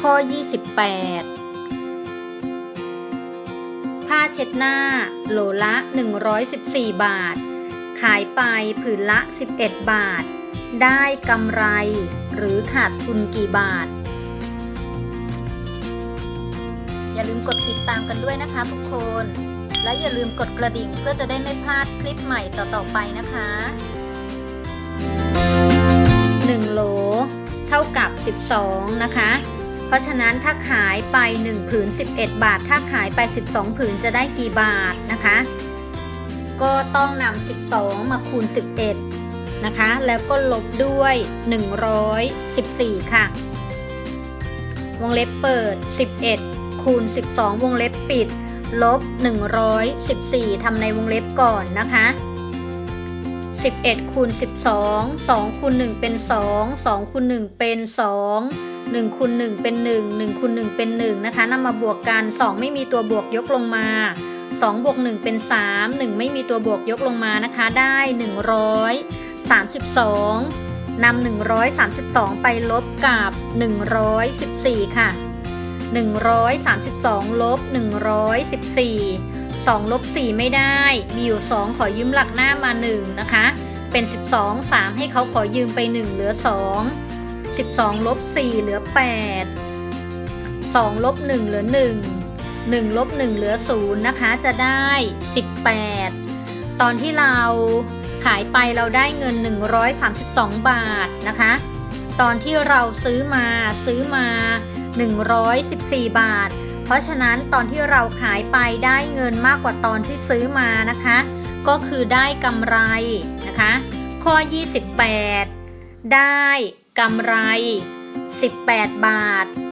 ข้อ 28 ผ้าเช็ดหน้า โหลละ 114 บาท ขายไปผืนละ 11 บาท ได้กำไรหรือขาดทุนกี่บาท อย่าลืมกดติดตามกันด้วยนะคะทุกคน และอย่าลืมกดกระดิ่งเพื่อจะได้ไม่พลาดคลิปใหม่ต่อ ๆ ไปนะคะ 1 โหล เท่ากับ 12 นะคะ เพราะฉะนั้นถ้าขายไป 1 ผืน 11 บาท ถ้าขายไป 12 ผืนจะได้กี่บาทนะคะ ก็ต้องนำ12 มาคูณ 11 นะคะ แล้วก็ลบด้วย 114 ค่ะ วงเล็บเปิด 11 คูณ 12 วงเล็บปิด ลบ 114 ทำในวงเล็บก่อนนะคะ11คูณ12 2คูณ1เป็น 2 2คูณ1เป็น 2 1คูณ1เป็น 1 1คูณ1เป็น 1 นะคะนำมาบวกกัน 2 ไม่มีตัวบวกยกลงมา 2 บวก 1 เป็น 3 1 ไม่มีตัวบวกยกลงมานะคะ ได้ 132นำ132 ไปลบกับ 114 ค่ะ 132 ลบ 114 2 ลบ 4 ไม่ได้ มีอยู่ 2 ขอยืมหลักหน้ามา 1 นะคะ เป็น 12 3 ให้เขาขอยืมไป 1 เหลือ 2 12ลบ4เหลือ 8 2ลบ1เหลือ 1 1ลบ1เหลือ 0 นะคะ จะได้ 18 ตอนที่เราขายไปเราได้เงิน 132 บาทนะคะ ตอนที่เราซื้อมาซื้อมา 114 บาท เพราะฉะนั้นตอนที่เราขายไปได้เงินมากกว่าตอนที่ซื้อมานะคะ ก็คือได้กำไรนะคะ ข้อ 28 ได้ กำไร 18 บาท